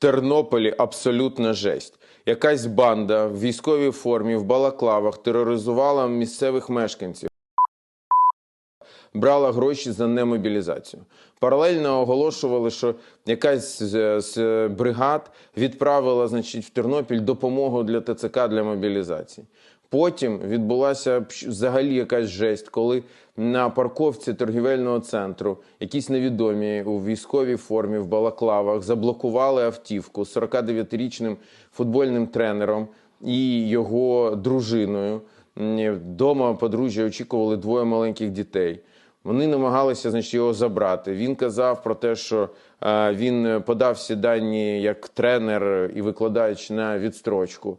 Тернополі абсолютна жесть. Якась банда в військовій формі в балаклавах тероризувала місцевих мешканців. Брала гроші за немобілізацію. Паралельно оголошували, що якась з, з бригад відправила значить, в Тернопіль допомогу для ТЦК для мобілізації. Потім відбулася взагалі якась жесть, коли на парковці торгівельного центру якісь невідомі у військовій формі в балаклавах заблокували автівку з 49-річним футбольним тренером і його дружиною. Вдома подружжя очікували двоє маленьких дітей. Вони намагалися значить, його забрати. Він казав про те, що е, він подав всі дані як тренер і викладач на відстрочку.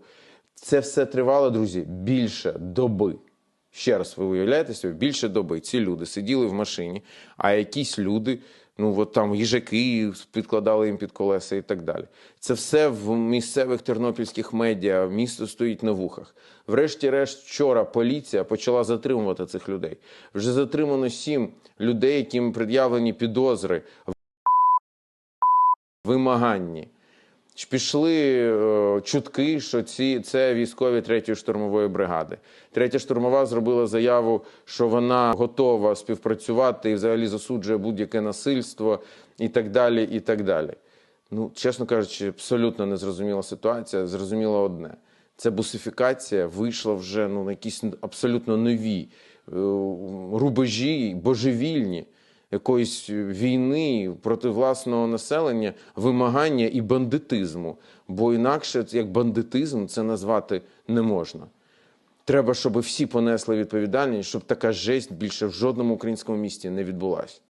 Це все тривало, друзі, більше доби. Ще раз ви уявляєте собі, більше доби ці люди сиділи в машині, а якісь люди, ну от там їжаки підкладали їм під колеса і так далі. Це все в місцевих тернопільських медіа, місто стоїть на вухах. Врешті-решт, вчора поліція почала затримувати цих людей. Вже затримано сім людей, яким пред'явлені підозри в вимаганні. Пішли е, чутки, що ці це військові третьої штурмової бригади. Третя штурмова зробила заяву, що вона готова співпрацювати і взагалі засуджує будь-яке насильство і так далі. І так далі. Ну, чесно кажучи, абсолютно незрозуміла ситуація. Зрозуміло одне: це бусифікація вийшла вже ну, на якісь абсолютно нові е, рубежі, божевільні якоїсь війни проти власного населення, вимагання і бандитизму. Бо інакше як бандитизм це назвати не можна. Треба, щоб всі понесли відповідальність, щоб така жесть більше в жодному українському місті не відбулася.